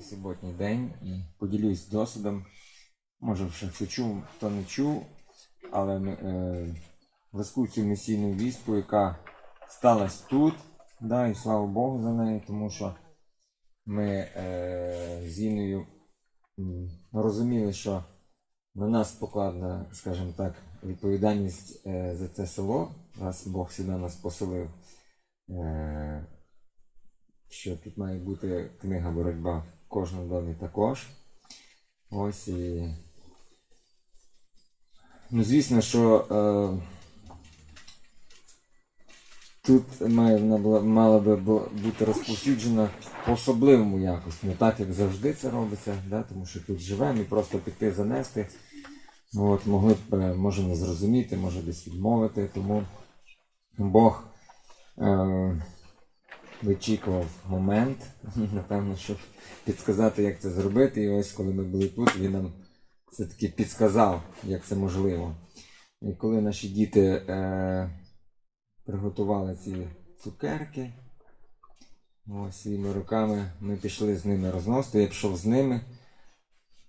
Такий суботній день і поділюсь досвідом. Може, вже хто чув, хто не чув, але е, виску цю місійну вістку, яка сталася тут, да, і слава Богу за неї, тому що ми е, з Іною розуміли, що на нас покладена, скажімо так, відповідальність е, за це село, раз Бог сюди нас поселив. Е, що тут має бути книга боротьба кожному домі також. Ось і. Ну, звісно, що е, тут має, мала би бути розповсюджена по-особливому якось, не так, як завжди це робиться, да? тому що тут живемо і просто піти занести. Ну, От, могли б, е, може, не зрозуміти, може десь відмовити, тому Бог. Е, вичікував момент, напевно, щоб підказати, як це зробити. І ось коли ми були тут, він нам все-таки підказав, як це можливо. І коли наші діти е, приготували ці цукерки, ось своїми руками ми пішли з ними розносити. Я пішов з ними,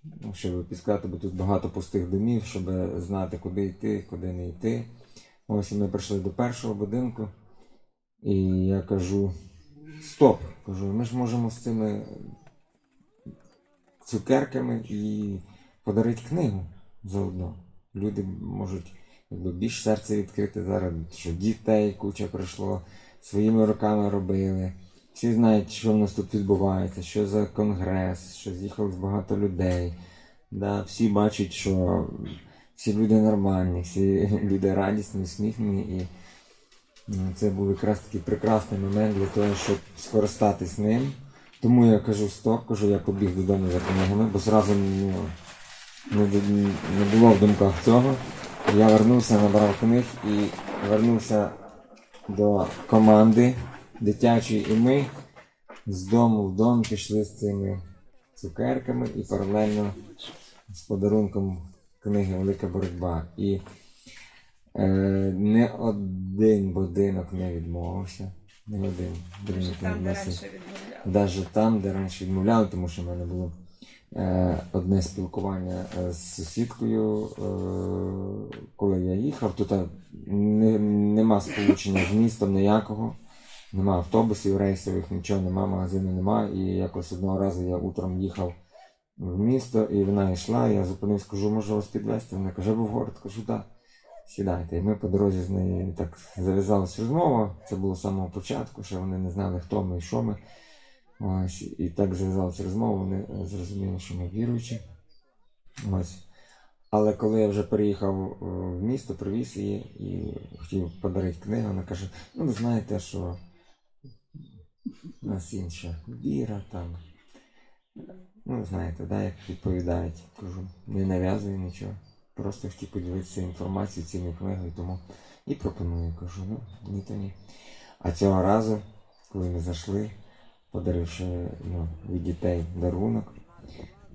ну, щоб підказати, бо тут багато пустих домів, щоб знати, куди йти, куди не йти. Ось ми прийшли до першого будинку. І я кажу: стоп! Кажу, ми ж можемо з цими цукерками і подарити книгу заодно. Люди можуть якби, більш серце відкрити зараз, що дітей куча прийшло, своїми руками робили. Всі знають, що в нас тут відбувається, що за конгрес, що з'їхалось багато людей. Да, всі бачать, що всі люди нормальні, всі люди радісні, усміхнені і Це був якраз такий прекрасний момент для того, щоб скористатись ним. Тому я кажу стоп, кажу, я побіг додому за книгами, бо зразу ну, не, не було в думках цього. Я вернувся, набрав книг і вернувся до команди дитячої, і ми з дому в дом пішли з цими цукерками і паралельно з подарунком книги Велика боротьба. І не один будинок не відмовився. Не один будинок не відмовився. Навіть там, де раніше відмовляли, тому що в мене було е, одне спілкування е, з сусідкою, е, коли я їхав. Тут е, не, нема сполучення з містом ніякого, нема автобусів рейсових, нічого нема, магазину нема. І якось одного разу я утром їхав в місто, і вона йшла, я зупинився, кажу, може вас підвезти? Вона каже, ви в город, кажу, так. Сідайте. І ми по дорозі з нею так зав'язалася розмова. Це було з самого початку, що вони не знали, хто ми і що ми. Ось, і так зав'язалася розмова, вони е, зрозуміли, що ми віруючі. Ось. Але коли я вже переїхав е, в місто, привіз її і хотів подарити книгу, вона каже: ну ви знаєте, що у нас інша віра там. Ну, знаєте, да, як відповідають. Кажу, не нав'язую нічого. Просто хотів поділитися інформацією цією книгою, тому і пропоную. Кажу, ну, ні то ні. А цього разу, коли ми зайшли, подаривши ну, від дітей дарунок,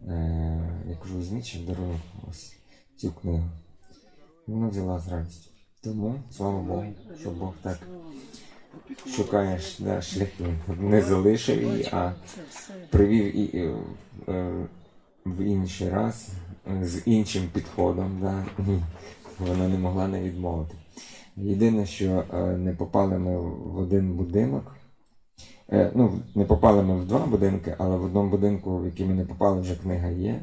е- я кажу, візьміть дарунок ось цю книгу. І вона взяла з радістю. Тому, слава Богу, що Бог так шукаєш да, шляхи. Не залишив її, а привів і, і, е, в інший раз е, з іншим підходом. Да? Вона не могла не відмовити. Єдине, що е, не попали ми в один будинок. Е, ну, не попали ми в два будинки, але в одному будинку, в який ми не попали, вже книга є.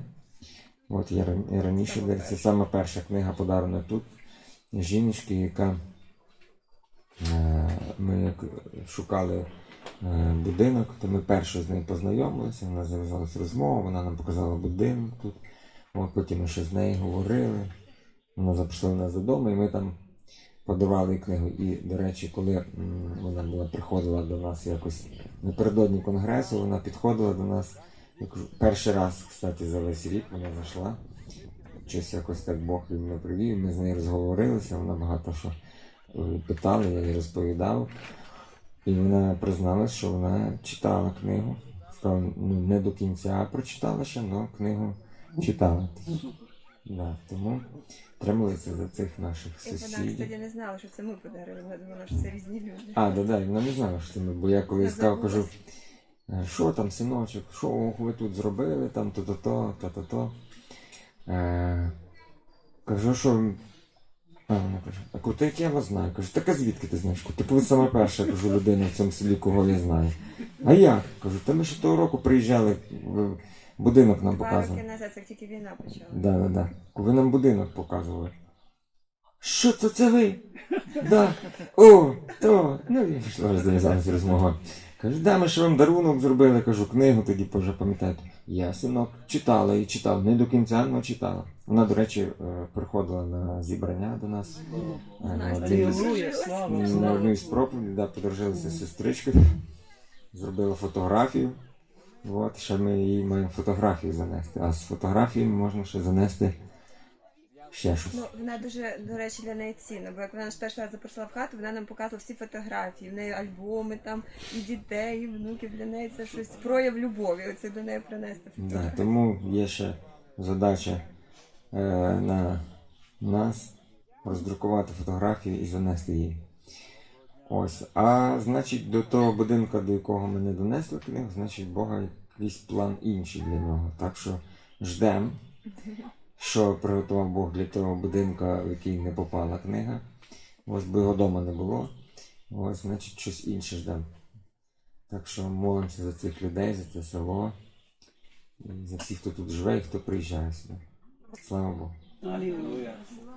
От я, раніше Саме це саме перша книга подарена тут. Жіночки, яка ми як шукали будинок, то ми перше з нею познайомилися, вона зав'язалася розмова, вона нам показала будинок тут. От потім ми ще з нею говорили. Вона запросила нас додому, і ми там подарували книгу. І, до речі, коли вона була приходила до нас якось напередодні конгресу, вона підходила до нас. Перший раз, кстати, за весь рік вона зайшла. Щось якось так Бог від мене привів. Ми з нею розговорилися, вона багато що е, питала, я їй розповідав. І вона призналась, що вона читала книгу. Ну не до кінця прочитала ще, але книгу читала. Да, тому трималися за цих наших І вона, кстати, не знала, що це ми подарили. Вона думала, що це різні люди. А, да, да, вона не знала, що це ми, бо я коли сказав, кажу. Е, Що там, синочок, що ви тут зробили, там то-то-то, то-то-то. Е, кажу, що. А, вона каже, а кажу, так я вас знаю. Кажу, так а звідки ти знаєш? Кажу, ви саме перша кажу, людина в цьому селі, кого я знаю. А як? Кажу, та ми ще того року приїжджали, в- будинок нам Два показували. роки назад, як тільки війна почала. Да, да, да. Ви нам будинок показували. Що це це ви? Да. О, то. Ну і пішла розв'язалася розмова. Кажу, да, ми ще вам дарунок зробили, кажу, книгу тоді вже пам'ятаєте. Я, синок, читала і читала. Не до кінця, але читала. Вона, до речі, е, приходила на зібрання до нас. Е, на слава, на одну із проповідей, да, подружилися з сестричкою, зробили фотографію. От, ще ми їй маємо фотографію занести. А з фотографіями можна ще занести ще щось. Ну, вона дуже, до речі, для неї цінна, бо як вона нас перший раз запросила в хату, вона нам показувала всі фотографії. В неї альбоми там, і дітей, і внуків. Для неї це щось прояв любові. Оце до неї принести Да, фотографії. тому є ще задача е, на нас роздрукувати фотографію і занести її. Ось. А значить, до того будинку, до якого ми не донесли книгу, значить, Бога якийсь план інший для нього. Так що ждемо, що приготував Бог для того будинку, в який не попала книга. Ось би його вдома не було. Ось, значить, щось інше ждемо. Так що молимося за цих людей, за це село. За всіх, хто тут живе і хто приїжджає сюди. Слава Богу. Алілуя. Слава